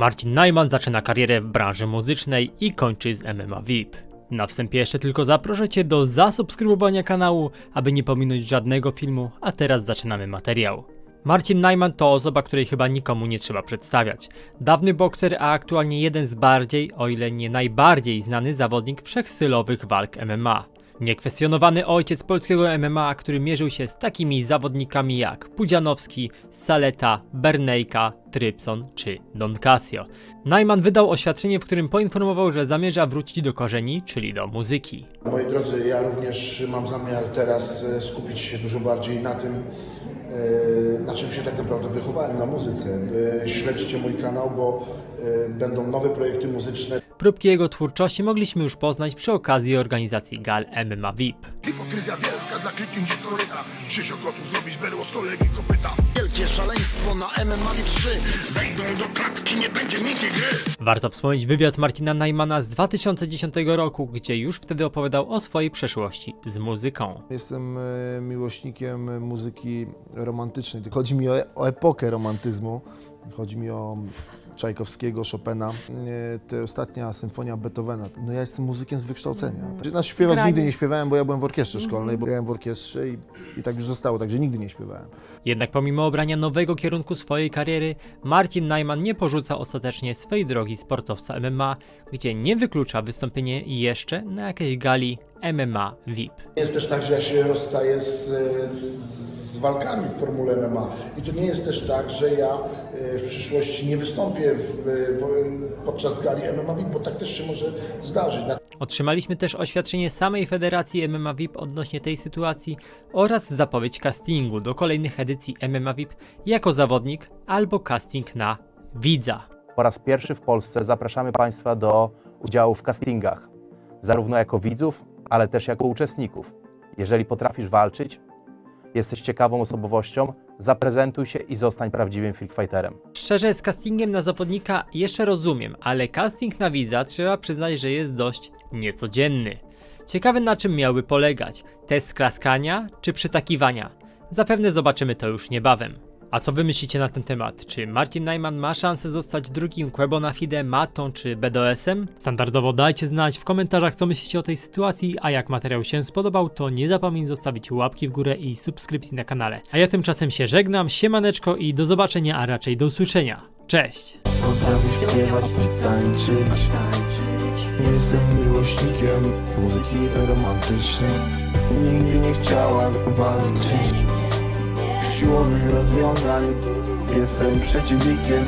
Marcin Najman zaczyna karierę w branży muzycznej i kończy z MMA VIP. Na wstępie jeszcze tylko zaproszę Cię do zasubskrybowania kanału, aby nie pominąć żadnego filmu, a teraz zaczynamy materiał. Marcin Najman to osoba, której chyba nikomu nie trzeba przedstawiać. Dawny bokser, a aktualnie jeden z bardziej, o ile nie najbardziej znany zawodnik wszechstylowych walk MMA. Niekwestionowany ojciec polskiego MMA, który mierzył się z takimi zawodnikami jak Pudzianowski, Saleta, Bernejka, Trypson czy Don Casio. Najman wydał oświadczenie, w którym poinformował, że zamierza wrócić do korzeni, czyli do muzyki. Moi drodzy, ja również mam zamiar teraz e, skupić się dużo bardziej na tym, na czym się tak naprawdę wychowałem, na muzyce. E, Śledźcie mój kanał, bo e, będą nowe projekty muzyczne. Próbki jego twórczości mogliśmy już poznać przy okazji organizacji gal MMA VIP. Hipokryzja wielka dla kliknięć koryta Krzysio gotów zrobić berło z kolegi kopyta Wielkie szaleństwo na MMA 3 Wejdą do klatki, nie będzie miękkiej gry Warto wspomnieć wywiad Marcina Najmana z 2010 roku, gdzie już wtedy opowiadał o swojej przeszłości z muzyką. Jestem e, miłośnikiem muzyki romantycznej. Chodzi mi o, o epokę romantyzmu. Chodzi mi o Czajkowskiego, Chopina. E, To ostatnia symfonia Beethovena. No ja jestem muzykiem z wykształcenia. Znaczy, śpiewać Granie. nigdy nie śpiewałem, bo ja byłem w orkiestrze szkolnej, bo grałem w orkiestrze i, i tak już zostało, także nigdy nie śpiewałem. Jednak pomimo obrania nowego kierunku swojej kariery, Marcin Najman nie porzuca ostatecznie swej drogi sportowca MMA, gdzie nie wyklucza wystąpienie jeszcze na jakiejś gali MMA VIP. Jest też tak, że ja się rozstaję z, z, z walkami w Formule MMA. I to nie jest też tak, że ja e, w przyszłości nie wystąpię w, w, podczas gali MMA, bo tak też się może zdarzyć. Otrzymaliśmy też oświadczenie samej Federacji MMA VIP odnośnie tej sytuacji oraz zapowiedź castingu do kolejnych edycji MMA VIP jako zawodnik albo casting na widza. Po raz pierwszy w Polsce zapraszamy Państwa do udziału w castingach, zarówno jako widzów, ale też jako uczestników. Jeżeli potrafisz walczyć, jesteś ciekawą osobowością, zaprezentuj się i zostań prawdziwym fighterem. Szczerze, z castingiem na zawodnika jeszcze rozumiem, ale casting na widza trzeba przyznać, że jest dość niecodzienny. Ciekawe na czym miałby polegać? Test klaskania czy przytakiwania? Zapewne zobaczymy to już niebawem. A co wy myślicie na ten temat? Czy Marcin Najman ma szansę zostać drugim Quebona Fide, Matą czy BDS-em? Standardowo dajcie znać w komentarzach co myślicie o tej sytuacji, a jak materiał się spodobał to nie zapomnij zostawić łapki w górę i subskrypcji na kanale. A ja tymczasem się żegnam, siemaneczko i do zobaczenia, a raczej do usłyszenia. Cześć! Potrafię śpiewać i tańczyć Jestem miłośnikiem muzyki romantycznej Nigdy nie chciałam walczyć Siłowych rozwiązań. Jestem przeciwnikiem